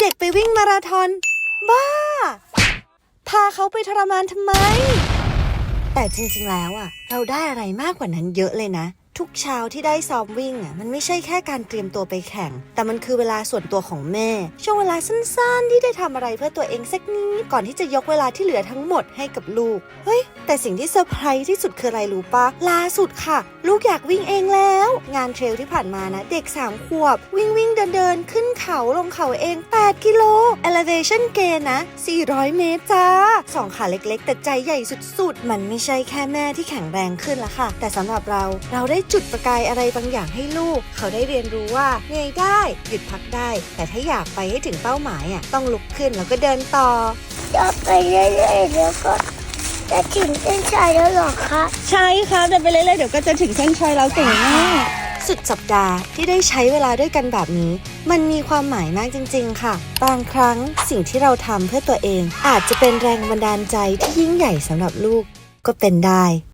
เด็กไปวิ่งมาราธอน บ้า พาเขาไปทรมานทำไม แต่จริงๆแล้วอะเราได้อะไรมากกว่านั้นเยอะเลยนะ ทุกเช้าที่ได้ซ้อมวิ่งอะมันไม่ใช่แค่การเตรียมตัวไปแข่ง แต่มันคือเวลาส่วนตัวของแม่ ช่วงเวลาสั้นๆ ที่ได้ทำอะไรเพื่อตัวเองสักนิดก่อนที่จะยกเวลาที่เหลือทั้งหมดให้กับลูก เฮ้ย แต่สิ่งที่เซอร์ไพรส์ที่สุดคืออะไรรู้ปะล่าสุดค่ะ ลูกอยากวิ่งเองแล้ว งานเทรลที่ผ่านมานะ เด็ก 3 ขวบ วิ่งวิ่งเดินเดินขึ้นเขาลงเขาเอง 8 กิโล elevation gain นะ 400 เมตรจ้าสองขาเล็กๆ แต่ใจใหญ่สุดๆ มันไม่ใช่แค่แม่ที่แข็งแรงขึ้นละค่ะ แต่สำหรับเราเราได้จุดประกายอะไรบางอย่างให้ลูก เขาได้เรียนรู้ว่าเหนื่อยได้ หยุดพักได้ แต่ถ้าอยากไปให้ถึงเป้าหมายอะต้องลุกขึ้นแล้วก็เดินต่อจะไปเรื่อยๆแล้วก็จะถึงเส้นชัยแล้วเหรอคะใช่ครับเดินไปเรื่อยๆเดี๋ยวก็จะถึงเส้นชัยแล้วเก่งมากสุดสัปดาห์ที่ได้ใช้เวลาด้วยกันแบบนี้ มันมีความหมายมากจริง ๆ ค่ะ บางครั้งสิ่งที่เราทำเพื่อตัวเอง อาจจะเป็นแรงบันดาลใจที่ยิ่งใหญ่สำหรับลูกก็เป็นได้